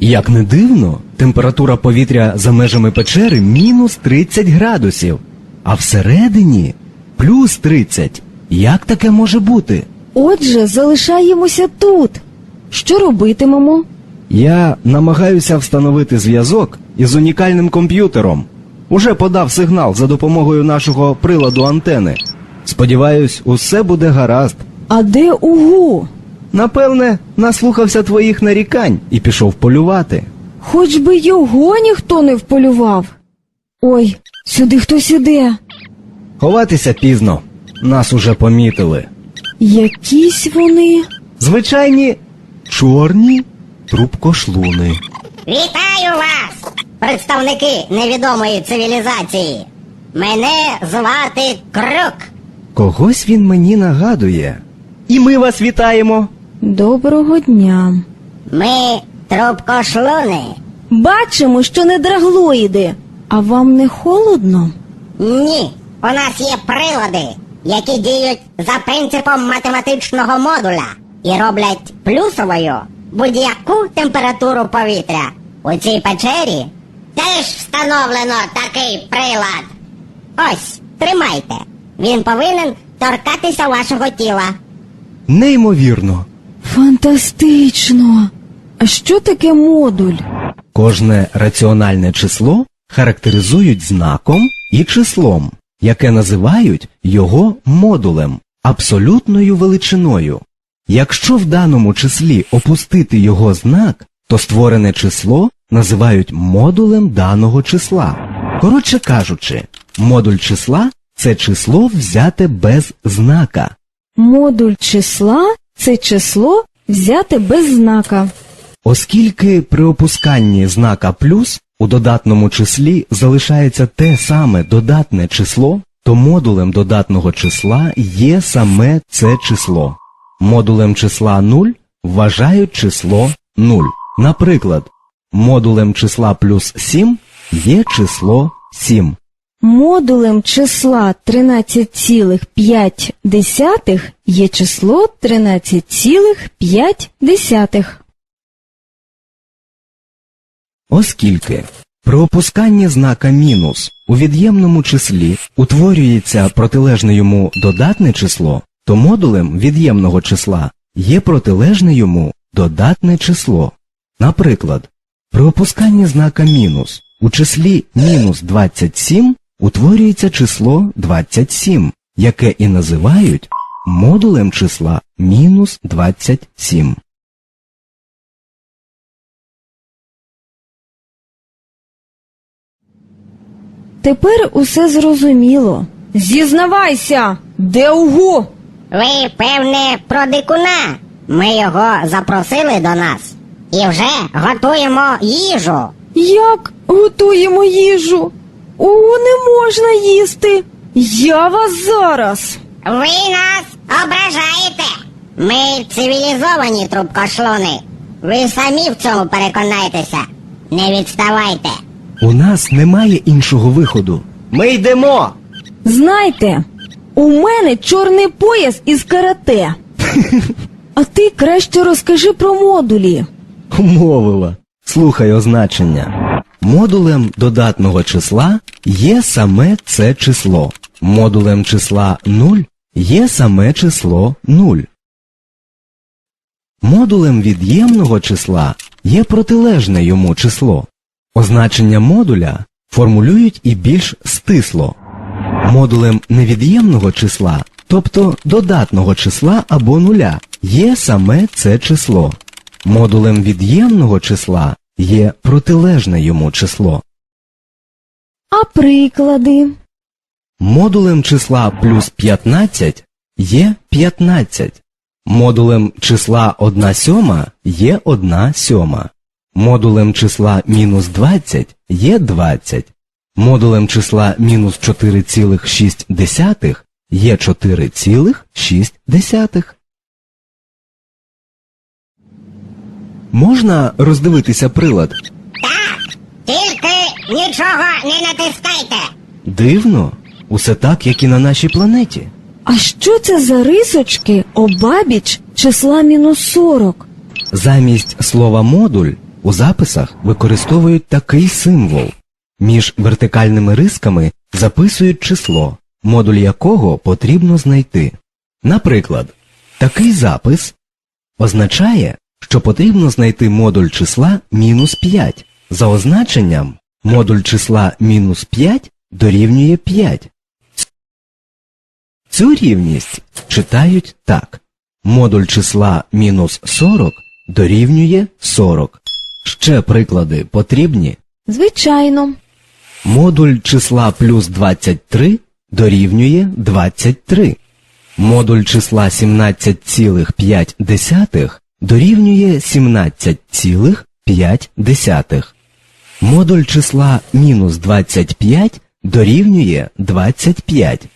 Як не дивно, температура повітря за межами печери мінус 30 градусів, а всередині плюс 30. Як таке може бути? Отже, залишаємося тут. Що робитимемо? Я намагаюся встановити зв'язок із унікальним комп'ютером. Уже подав сигнал за допомогою нашого приладу антени. Сподіваюсь, усе буде гаразд. А де Угу? Напевне, наслухався твоїх нарікань і пішов полювати. Хоч би його ніхто не вполював. Ой, сюди хтось іде. Ховатися пізно. Нас уже помітили. Якісь вони. Звичайні чорні трубкошлуни. Вітаю вас, представники невідомої цивілізації. Мене звати Крук. Когось він мені нагадує. І ми вас вітаємо. Доброго дня. Ми трубкошлуни. Бачимо, що не драглоїди. А вам не холодно? Ні, у нас є прилади, які діють за принципом математичного модуля і роблять плюсовою будь-яку температуру повітря. У цій печері теж встановлено такий прилад. Ось, тримайте. Він повинен торкатися вашого тіла. Неймовірно. Фантастично. А що таке модуль? Кожне раціональне число характеризують знаком і числом, яке називають його модулем, абсолютною величиною. Якщо в даному числі опустити його знак, то створене число називають модулем даного числа. Коротше кажучи, модуль числа це число взяте без знака. Модуль числа це число взяте без знака. Оскільки при опусканні знака плюс у додатному числі залишається те саме додатне число, то модулем додатного числа є саме це число. Модулем числа 0 вважають число 0. Наприклад, модулем числа плюс 7 є число 7. Модулем числа 13,5 є число 13,5. Оскільки при опусканні знака мінус у від'ємному числі утворюється протилежне йому додатне число, то модулем від'ємного числа є протилежне йому додатне число. Наприклад, при опусканні знака мінус у числі мінус 27 утворюється число 27, яке і називають модулем числа мінус 27. Тепер усе зрозуміло. Зізнавайся, де Угу? Ви, певне, про дикуна. Ми його запросили до нас і вже готуємо їжу. Як готуємо їжу? Угу не можна їсти. Я вас зараз. Ви нас ображаєте. Ми цивілізовані трубкошлуни. Ви самі в цьому переконайтеся. Не відставайте. У нас немає іншого виходу. Ми йдемо. Знайте, у мене чорний пояс із карате. А ти краще розкажи про модулі. Умовила. Слухай означення. Модулем додатного числа є саме це число. Модулем числа 0 є саме число 0. Модулем від'ємного числа є протилежне йому число. Означення модуля формулюють і більш стисло. Модулем невід'ємного числа, тобто додатного числа або нуля, є саме це число. Модулем від'ємного числа є протилежне йому число. А приклади? Модулем числа плюс 15 є 15. Модулем числа 1 сьома є 1 сьома. Модулем числа мінус 20 є 20. Модулем числа мінус 4,6 є 4,6. Можна роздивитися прилад? Так, тільки нічого не натискайте. Дивно, усе так, як і на нашій планеті. А що це за рисочки обабіч числа мінус 40? Замість слова модуль у записах використовують такий символ. Між вертикальними рисками записують число, модуль якого потрібно знайти. Наприклад, такий запис означає, що потрібно знайти модуль числа мінус 5. За означенням, модуль числа мінус 5 дорівнює 5. Цю рівність читають так. Модуль числа мінус 40 дорівнює 40. Ще приклади потрібні. Звичайно. Модуль числа плюс 23 дорівнює 23. Модуль числа 17,5 дорівнює 17,5. Модуль числа мінус 25 дорівнює 25.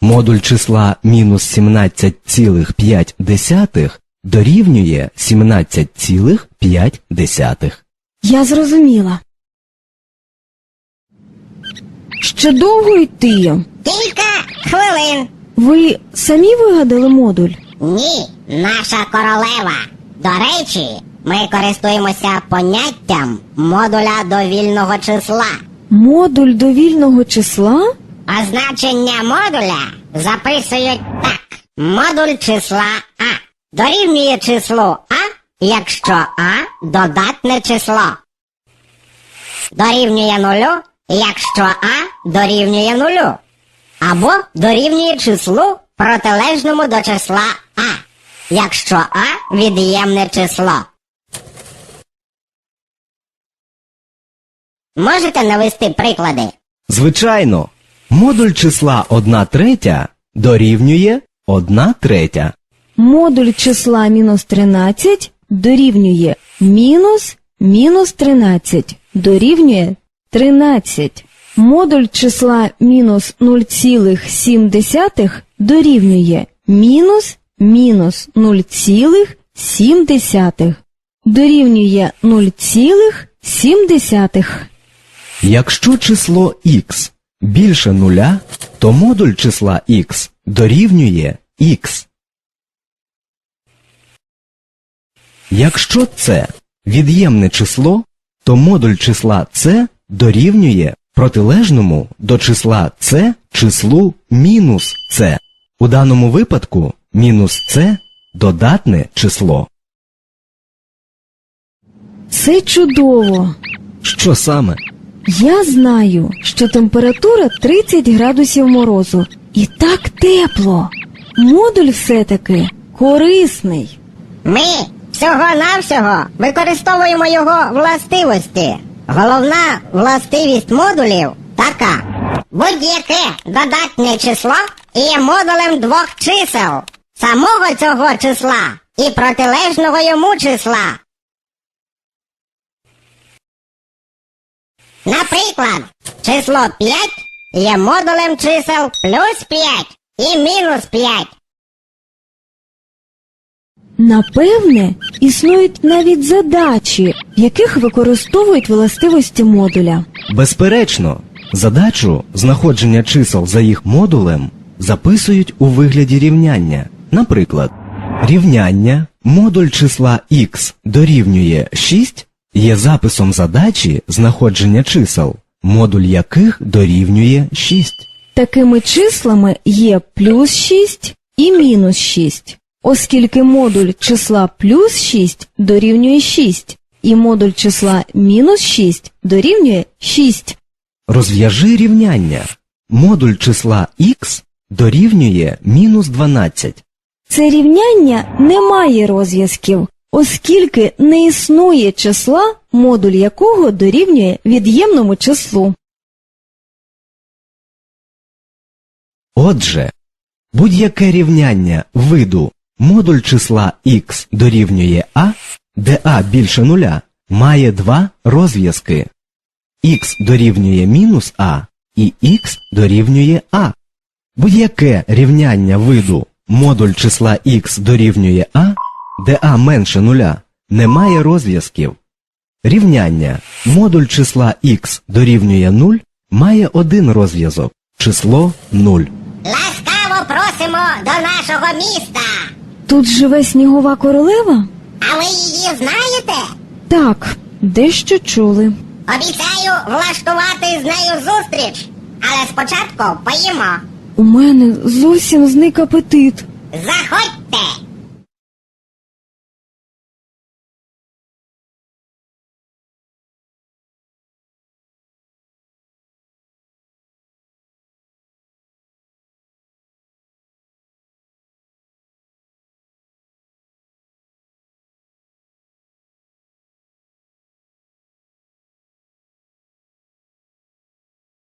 Модуль числа мінус 17,5 дорівнює 17,5. Я зрозуміла. Ще довго йти? Кілька хвилин. Ви самі вигадали модуль? Ні, наша королева. До речі, ми користуємося поняттям модуля довільного числа. Модуль довільного числа? А значення модуля записують так. Модуль числа А дорівнює числу А, якщо А додатне число. Дорівнює нулю, якщо А дорівнює нулю. Або дорівнює числу протилежному до числа А, якщо А від'ємне число. Можете навести приклади? Звичайно, модуль числа 1 третя дорівнює 1 третя. Модуль числа мінус 13 дорівнює мінус мінус 13 дорівнює 13. Модуль числа мінус 0,7 дорівнює мінус мінус 0,7 дорівнює 0,7. Якщо число х більше нуля, то модуль числа х дорівнює х. Якщо це від'ємне число, то модуль числа c дорівнює протилежному до числа c числу мінус c. У даному випадку мінус c додатне число. Це чудово. Що саме? Я знаю, що температура 30 градусів морозу. І так тепло. Модуль все-таки корисний. Ми всього-навсього використовуємо його властивості. Головна властивість модулів така. Будь-яке додатнє число є модулем двох чисел. Самого цього числа і протилежного йому числа. Наприклад, число 5 є модулем чисел плюс 5 і мінус 5. Напевне, існують навіть задачі, в яких використовують властивості модуля. Безперечно, задачу знаходження чисел за їх модулем записують у вигляді рівняння. Наприклад, рівняння модуль числа х дорівнює 6 є записом задачі знаходження чисел, модуль яких дорівнює 6. Такими числами є плюс 6 і мінус 6, оскільки модуль числа плюс 6 дорівнює 6, і модуль числа мінус 6 дорівнює 6. Розв'яжи рівняння. Модуль числа х дорівнює мінус 12. Це рівняння не має розв'язків, оскільки не існує числа, модуль якого дорівнює від'ємному числу. Отже, будь-яке рівняння виду модуль числа х дорівнює а, де а більше нуля, має два розв'язки. х дорівнює мінус а і х дорівнює а. Будь-яке рівняння виду модуль числа х дорівнює а, де а менше нуля, не має розв'язків. Рівняння модуль числа х дорівнює 0 має один розв'язок число 0. Ласкаво просимо до нашого міста. Тут живе снігова королева? А ви її знаєте? Так, Дещо чули. Обіцяю влаштувати з нею зустріч. Але спочатку поїмо. У мене зовсім зник апетит. Заходьте!